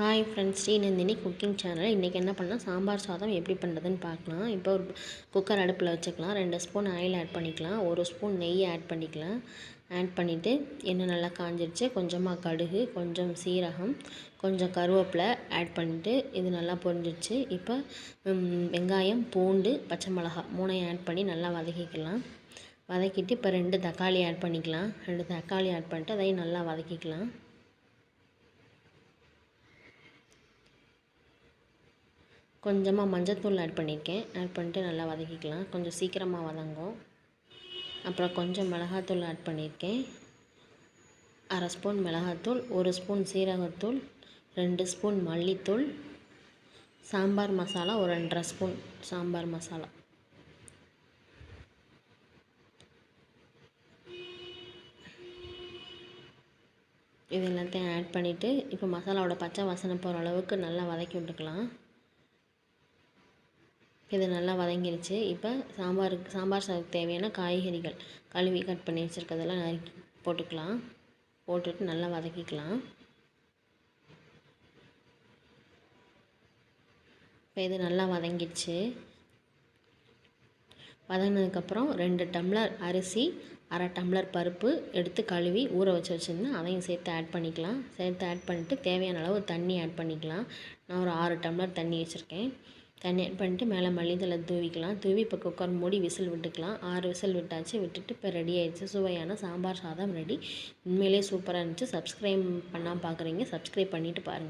Hi friends Srinandini cooking channel இன்றைக்கி என்ன பண்ணலாம்? சாம்பார் சாதம் எப்படி பண்ணுறதுன்னு பார்க்கலாம். இப்போ ஒரு குக்கர் அடுப்பில் வச்சுக்கலாம். ரெண்டு ஸ்பூன் ஆயில் ஆட் பண்ணிக்கலாம். ஒரு ஸ்பூன் நெய் ஆட் பண்ணிக்கலாம். ஆட் பண்ணிவிட்டு எண்ணெய் நல்லா காஞ்சிருச்சு. கொஞ்சமாக கடுகு கொஞ்சம் சீரகம் கொஞ்சம் கருவேப்பிலை ஆட் பண்ணிவிட்டு இது நல்லா பொரிஞ்சிருச்சு. இப்போ வெங்காயம் பூண்டு பச்சை மிளகா மூணையும் ஆட் பண்ணி நல்லா வதக்கிக்கலாம். வதக்கிட்டு இப்போ ரெண்டு தக்காளி ஆட் பண்ணிக்கலாம். ரெண்டு தக்காளி ஆட் பண்ணிட்டு அதையும் நல்லா வதக்கிக்கலாம். கொஞ்சமாக மஞ்சத்தூள் ஆட் பண்ணியிருக்கேன் ஆட் பண்ணிட்டு நல்லா வதக்கிக்கலாம். கொஞ்சம் சீக்கிரமாக வதங்கும். அப்புறம் கொஞ்சம் மிளகாத்தூள் ஆட் பண்ணியிருக்கேன் அரை ஸ்பூன் மிளகாத்தூள் ஒரு ஸ்பூன் சீரகத்தூள் ரெண்டு ஸ்பூன் மல்லித்தூள் சாம்பார் மசாலா ஒரு ரெண்டரை ஸ்பூன் சாம்பார் மசாலா. இது எல்லாத்தையும் ஆட் பண்ணிவிட்டு இப்போ மசாலாவோட பச்சை வாசனை போகிற அளவுக்கு நல்லா வதக்கி விட்டுக்கலாம். இது நல்லா வதங்கிருச்சு. இப்போ சாம்பாருக்கு சாம்பார் சாதத்துக்கு தேவையான காய்கறிகள் கழுவி கட் பண்ணி வச்சுருக்கதெல்லாம் நறுக்கி போட்டுக்கலாம். போட்டுட்டு நல்லா வதக்கிக்கலாம். இப்போ இது நல்லா வதங்கிடுச்சு வதங்கினதுக்கப்புறம் ரெண்டு டம்ளர் அரிசி அரை டம்ளர் பருப்பு எடுத்து கழுவி ஊற வச்சு வச்சுருந்தேன் அதையும் சேர்த்து ஆட் பண்ணிக்கலாம். சேர்த்து ஆட் பண்ணிவிட்டு தேவையான அளவு தண்ணி ஆட் பண்ணிக்கலாம். நான் ஒரு ஆறு டம்ளர் தண்ணி வச்சுருக்கேன். தண்ணி ஆட் பண்ணிட்டு மேலே மல்லித்தலை தூவிக்கலாம். தூவி இப்போ குக்கர் மூடி விசில் விட்டுக்கலாம். ஆறு விசில் விட்டாச்சு விட்டுட்டு இப்போ ரெடி ஆயிடுச்சு. சுவையான சாம்பார் சாதம் ரெடி உண்மையிலே சூப்பராக இருந்துச்சு. சப்ஸ்கிரைப் பண்ணால் பார்க்குறீங்க. சப்ஸ்கிரைப் பண்ணிவிட்டு பாருங்கள்